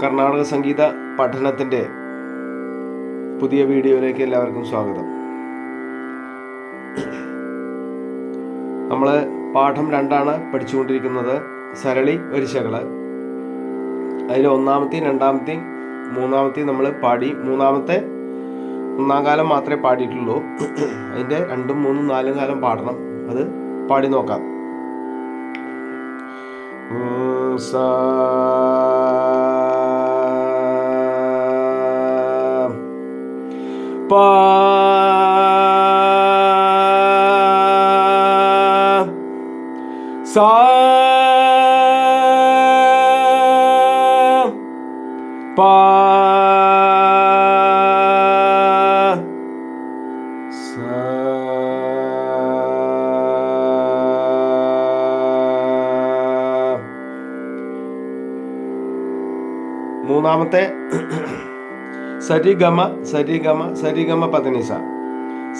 കർണാടക സംഗീത പഠനത്തിന്റെ പുതിയ വീഡിയോയിലേക്ക് എല്ലാവർക്കും സ്വാഗതം. നമ്മൾ പാഠം രണ്ടാണ് പഠിച്ചുകൊണ്ടിരിക്കുന്നത്. സരളി വരിശകൾ അതിൽ ഒന്നാമത്തെയും രണ്ടാമത്തെയും മൂന്നാമത്തെയും നമ്മൾ പാടി മൂന്നാമത്തെ ഒന്നാം കാലം മാത്രമേ പാടിയിട്ടുള്ളൂ. അതിന്റെ രണ്ടും മൂന്നും നാലും കാലം പാടണം. അത് പാടി നോക്കാം. പാ സാ പാ സാ മൂന്നാമത്തെ സരിഗമ സരിഗമ സരിഗമ പതനിസ.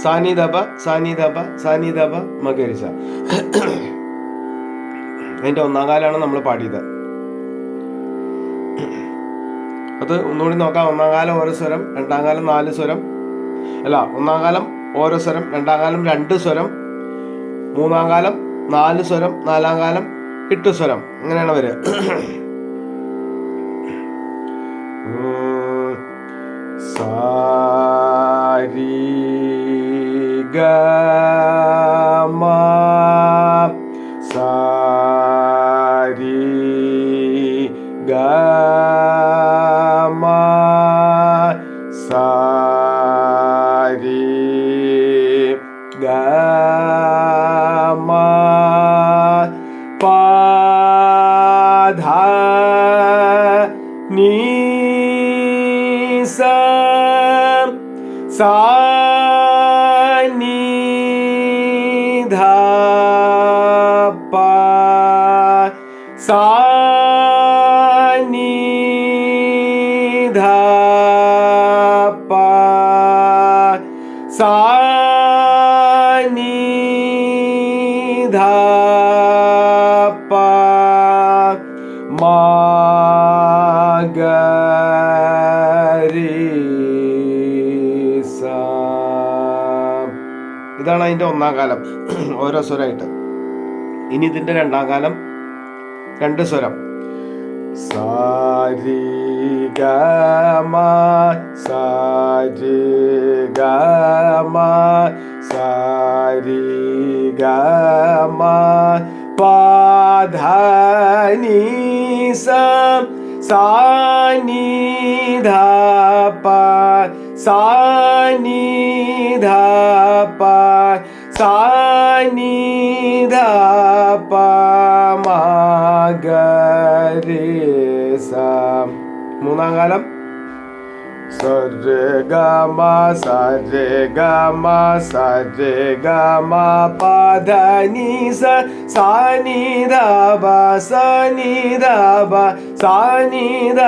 സാനിദബ സാനിദബ സാനിദബ മകരിസ. അതിന്റെ ഒന്നാം കാലാണ് നമ്മൾ പാടിയത്. അത് ഒന്നുകൂടി നോക്കാം. ഒന്നാം കാലം ഓരോ സ്വരം രണ്ടാം കാലം നാല് സ്വരം. അല്ല ഒന്നാം കാലം ഓരോ സ്വരം രണ്ടാം കാലം രണ്ട് സ്വരം. മൂന്നാം കാലം നാല് സ്വരം നാലാം കാലം എട്ട് സ്വരം. അങ്ങനെയാണ് വരിക. സാരി ഗമ സാരി ഗമ സാനിധ പ സാനിധ പ സാനിധ പ മാഗരീസ അതിന്റെ ഒന്നാം കാലം ഓരോ സ്വരമായിട്ട് ഇനി ഇതിന്റെ രണ്ടാം കാലം രണ്ട് സ്വരം. സാരി ഗമ സാരി ഗമ സാരി ഗമ പാധനി സാനി ധ സാനി സാനിധ പ മഗരേസ മൂന്നാം കാലം സരെ ഗമ സരഗമ സരെ ഗമ പധനി സ സാനിധ ബ സാനിധ ബ സാനിധ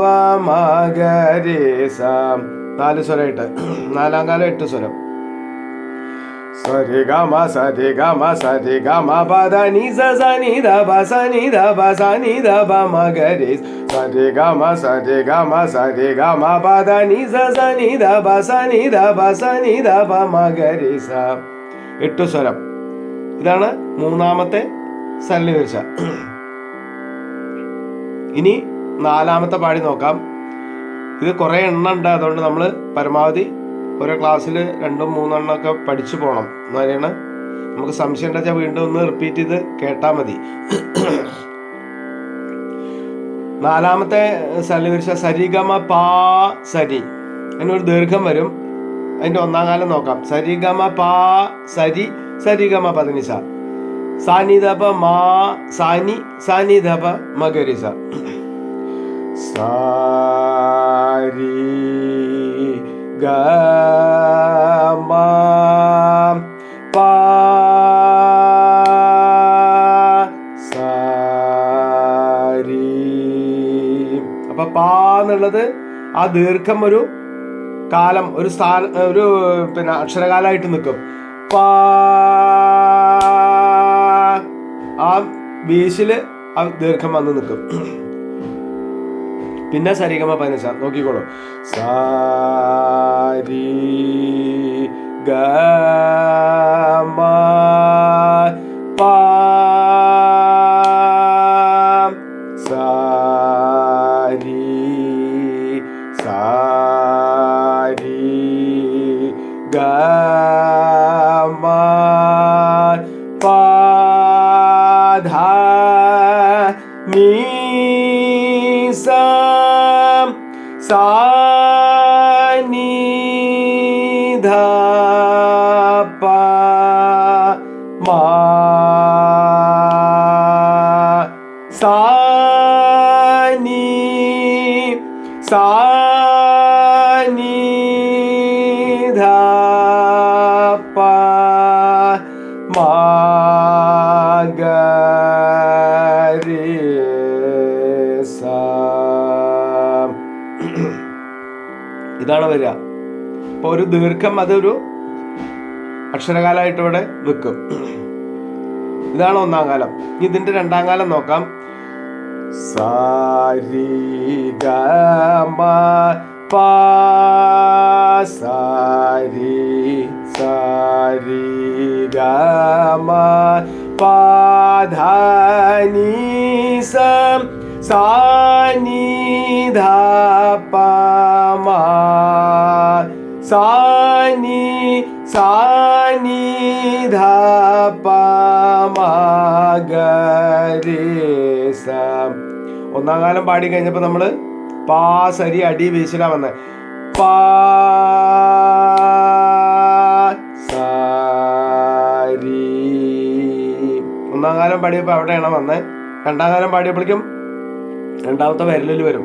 ബ മഗരേസ നാല് സ്വരമായിട്ട് നാലാം കാലം എട്ട് സ്വരം. സരി గమ సరి గమ సరి గమ പദ ని సని ద ഗ രി സരി ഗമ സരി ഗമ സരി ഗമ പദ നി സ സ നി ധ ബ സ നി ധ ബ സ നി ധ ബ മ ഗ രി സ എട്ടു സ്വരം. ഇതാണ് മൂന്നാമത്തെ സരളി വരിച്ച ഇനി നാലാമത്തെ പാടി നോക്കാം. ഇത് കുറേ എണ്ണ ഉണ്ട് അതുകൊണ്ട് നമ്മൾ പരമാവധി ഓരോ ക്ലാസ്സിൽ രണ്ടും മൂന്നെണ്ണം ഒക്കെ പഠിച്ചു പോകണം എന്നാലാണ് നമുക്ക് സംശയം ഉണ്ടെച്ചാൽ വീണ്ടും ഒന്ന് റിപ്പീറ്റ് ചെയ്ത് കേട്ടാൽ മതി. നാലാമത്തെ വരിച്ച സരിഗമ പാ സരി. അതിനൊരു ദീർഘം വരും. അതിന്റെ ഒന്നാം കാലം നോക്കാം. സരിഗമ പാ സരി സരിഗമ പതിനിസ. സാനിധപ മാ സാനി സാനിധപ മകരിസ. സാരി ഗമ പാ സാരി അപ്പൊ പാ എന്നുള്ളത് ആ ദീർഘം ഒരു കാലം ഒരു സ്ഥാന ഒരു പിന്നെ അക്ഷരകാലമായിട്ട് നിൽക്കും. പാ ആ ബീച്ചിൽ ആ ദീർഘം വന്ന് നിൽക്കും. പിന്നെ സരിഗമ പതിനഞ്ച നോക്കിക്കോളൂ. സാരി പാ സാരി സാരി ഗമ പാധ നീ sam Sa ഒരു ദീർഘം അതൊരു അക്ഷരകാലമായിട്ട് ഇവിടെ നിൽക്കും ഇതാണ് ഒന്നാം കാലം. ഇതിന്റെ രണ്ടാം കാലം നോക്കാം. സാരി ഗമ സാരി സാരി ഗമ സം സാനി ധ പാമാ സാനി സാനി ധാ പാമാ ഗരേ സം ഒന്നാം കാലം പാടി കഴിഞ്ഞപ്പോൾ നമ്മൾ പാ സരി അടി വീശിലാ വന്നെ. പാ ഒന്നാം കാലം പാടിയപ്പോൾ അവിടെയാണ് വന്നത് രണ്ടാം കാലം പാടിയപ്പോഴേക്കും രണ്ടാമത്തെ വിരലിൽ വരും.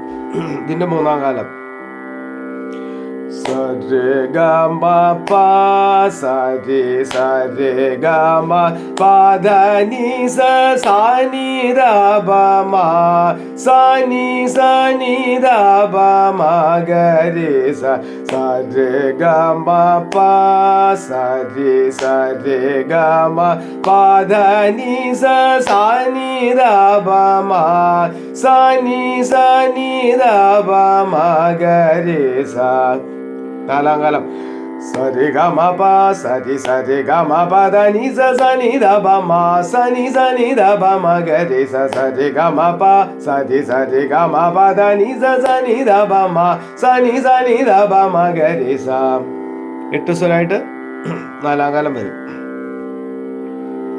ഇതിന്റെ മൂന്നാം കാലം re ga ma pa sa re sa re ga ma pa da ni sa sa ni da ba ma. Sa ni sa ni da ba ma ga re sa sa re ga pa sa re sa re ga ma pa da ni sa sa ni da ba ma. Sa ni sa ni da ba ma ga re sa നാലാം കാലം സരി ഗമ പ സരി സരി ഗമ പദ നി സ സനി ദ ബ മ സനി സനി ദ ബ മ സ സരി ഗമ പ സരി സരി ഗമ പദ നി സ സനി ദ ബ മ സനി സനി ദ ബ മ സ. എട്ട് സ്വരമായിട്ട് നാലാം കാലം വരും.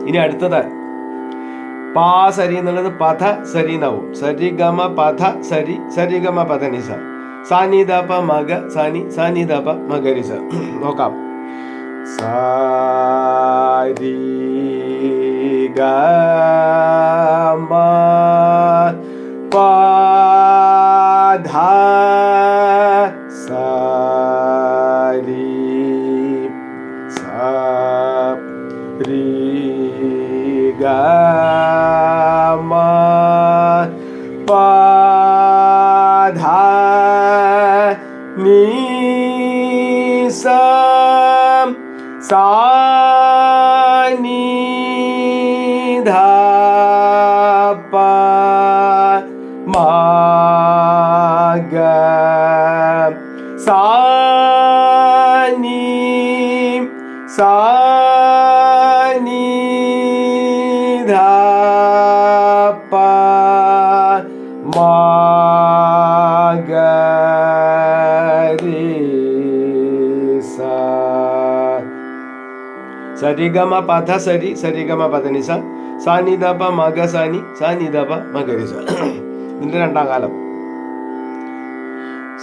ഇനി അടുത്തത്. പാ സരി എന്നുള്ളത് പഥ സരി എന്നാവും സരി ഗമ പഥ സരി സരി ഗമ പഥ നിസ സാനി ദപ മഗ സാനി സാനി ദപ മഗരി സ നോക്കാം സാരി ഗമ പാധ സാരി സാരി ഗമ ഗ സാനി സാനി ധ പ മാ ഗ രി സ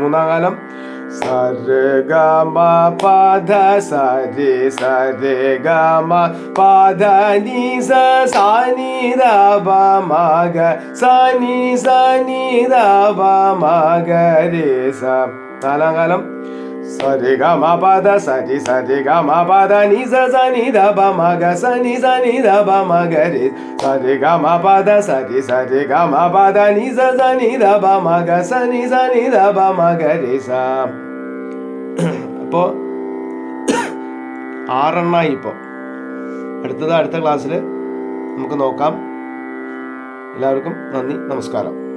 രണ്ടാം കാലം സാരി ഗമ സാരി സാരി ഗമ പാധാനി സം സാനി ധ സനി സാനി പമഗ രേ സ നാലാം കാലം. സരി നി സ സാനി ദ സരി സരി സ അപ്പോൾ ആറെണ്ണായി ഇപ്പോൾ അടുത്തത് അടുത്ത ക്ലാസ്സിൽ നമുക്ക് നോക്കാം. എല്ലാവർക്കും നന്ദി നമസ്കാരം.